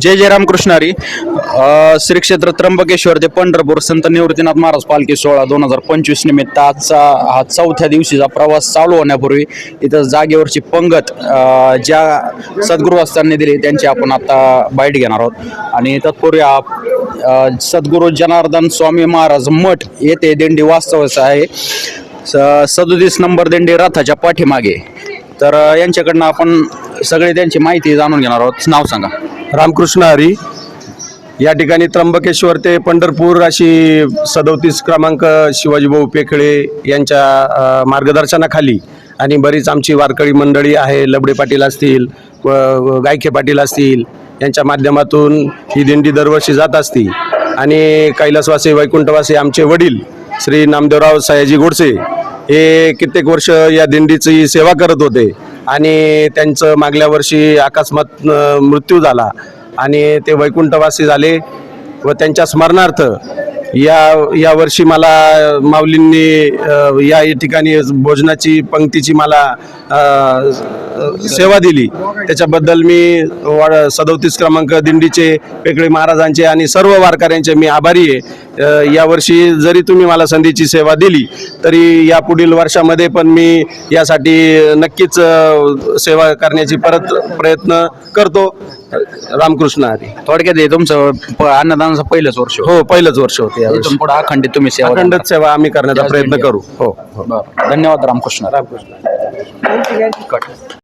जय जय रामकृष्णारी. श्री क्षेत्र त्र्यंबकेश्वर ते पंढरपूर संत निवृत्तीनाथ महाराज पालखी सोहळा दोन हजार पंचवीस निमित्त आजचा हा चौथ्या दिवशीचा प्रवास चालू होण्यापूर्वी इथं जागेवरची पंगत ज्या ज्या सद्गुरुवास्तांनी दिली त्यांची आपण आता बाईट घेणार आहोत. आणि तत्पूर्वी आप- सद्गुरू जनार्दन स्वामी महाराज मठ येथे दिंडी वास्तव्यास आहे. स- सदोतीस नंबर दिंडी रथाच्या पाठीमागे. तर यांच्याकडनं आपण सगळे त्यांची माहिती जाणून घेणार आहोत. नाव सांगा. रामकृष्ण हरी. या ठिकाणी त्र्यंबकेश्वर ते पंढरपूर अशी सदोतीस क्रमांक शिवाजीभाऊ पेखळे यांच्या अ, मार्गदर्शनाखाली आणि बरीच आमची वारकरी मंडळी आहे लबडे पाटील असतील व व गायके पाटील असतील यांच्या माध्यमातून ही दिंडी दरवर्षी जात असती. आणि कैलासवासी वैकुंठवासी आमचे वडील श्री नामदेवराव सयाजी गोडसे हे कित्येक वर्ष या दिंडीची सेवा करत होते. आणि त्यांचं मागल्या वर्षी अकस्मात मृत्यू झाला. आणि ते वैकुंठवासी झाले व त्यांच्या स्मरणार्थ या या वर्षी मला माऊलींनी या ठिकाणी भोजनाची पंक्तीची मला सेवा दिली. त्याच्याबद्दल मी सदोतीस क्रमांक दिंडीचे पेकळे महाराजांचे आणि सर्व वारकऱ्यांचे मी आभारी आहे. यावर्षी जरी तुम्ही मला संधीची सेवा दिली तरी या पुढील वर्षामध्ये पण मी यासाठी नक्कीच सेवा करण्याची परत प्रयत्न करतो. रामकृष्ण हरी थोडक्यात हे तुमचं प- अन्नदानाचं पहिलंच वर्ष हो पहिलंच वर्ष होते पुढे अखंडित तुम्ही सेवा अखंड देणार. सेवा आम्ही करण्याचा प्रयत्न करू. हो हो. धन्यवाद रामकृष्ण. रामकृष्ण.